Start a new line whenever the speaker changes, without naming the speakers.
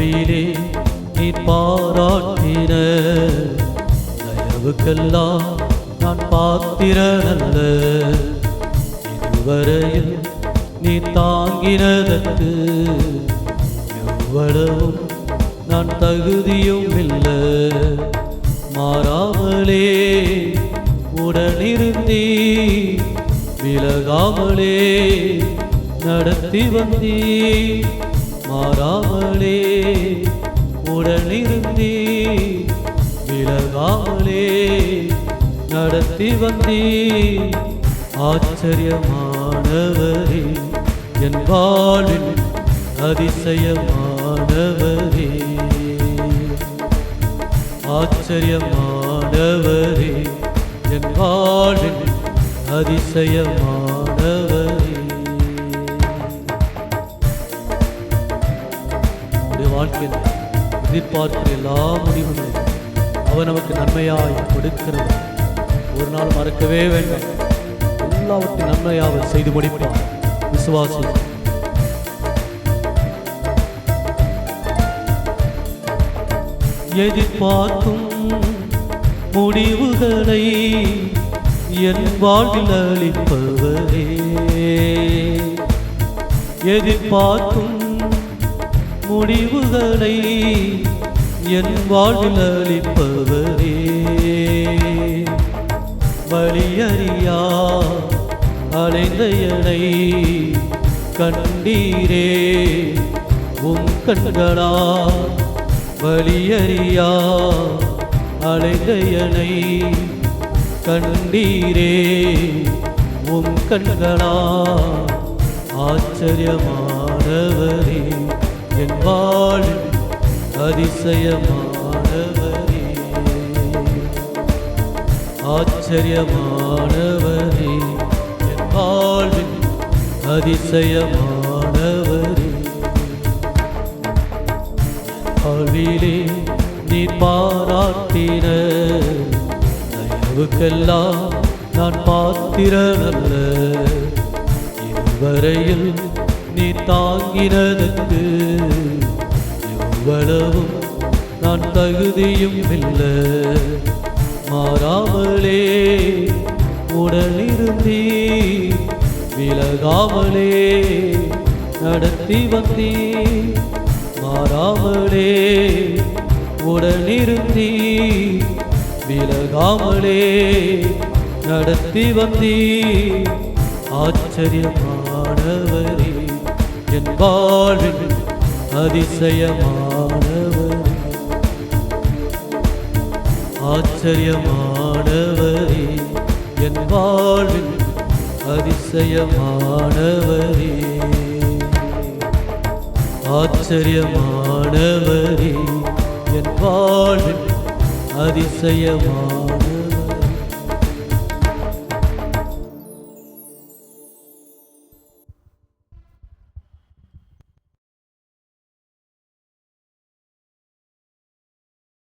வாழ்விலே நீ பாராட்டின தயவுக்கெல்லாம் நான் பாத்திரனல்ல இதுவரையில் நீ தாங்கினதற்கு எவ்வளவும் நான் தகுதியும் இல்லை. மாறாமலே உடனிருந்தீ விலகாமலே நடத்தி வந்தீ. மாறாமலே உடனிருந்தே விலகாமலே நடத்தி வந்தே. ஆச்சரியமானவரே என் வாழ்வில் அதிசயமானவரே. ஆச்சரியமானவரே என் வாழ்வில் அதிசயமானவர். வாழ்க்கையில் எதிர்பார்க்கிற எல்லா முடிவுகளையும் அவர் நமக்கு நன்மையாய் கொடுக்கிறது. ஒரு நாள் மறக்கவே வேண்டாம். எல்லாவற்றையும் நன்மையாக செய்து முடிப்பார் விசுவாசம் எதிர்பார்க்கும் முடிவுகளை என் வாழ்வில் அளிப்பவரே. எதிர்பார்க்கும் முடிவுகளை என் வாழ்வில் அளிப்பவரே. வழியறியா அலைந்த எனை கண்டீரே. உம் கண்களா வழியறியா அலைந்த எனை கண்டீரே. உம் கண்களா ஆச்சரியமானவரே. என் வாழ்வில் அதிசயமானவரே. ஆச்சரியமானவரே என் வாழ்வில் அதிசயமானவரே. அழிலே நீ பாராட்டின தயவுக்கெல்லாம் நான் பாத்திரமல்ல. இதுவரையில் நீ தாங்கினதுக்கு இவ்வளவும் நான் தகுதியும் இல்லை. மாறாமலே உடனிருந்தீ விலகாமலே நடத்தி வந்தீ மாறாமலே உடனிருந்தீ விலகாமலே நடத்தி வந்தீ ஆச்சரியமானவரே என் வாழ்வில் அதிசயமானவரே ஆச்சரியமானவரே என் வாழ்வில் அதிசயமானவரே. ஆச்சரியமானவரே என் வாழ்வில் அதிசயமான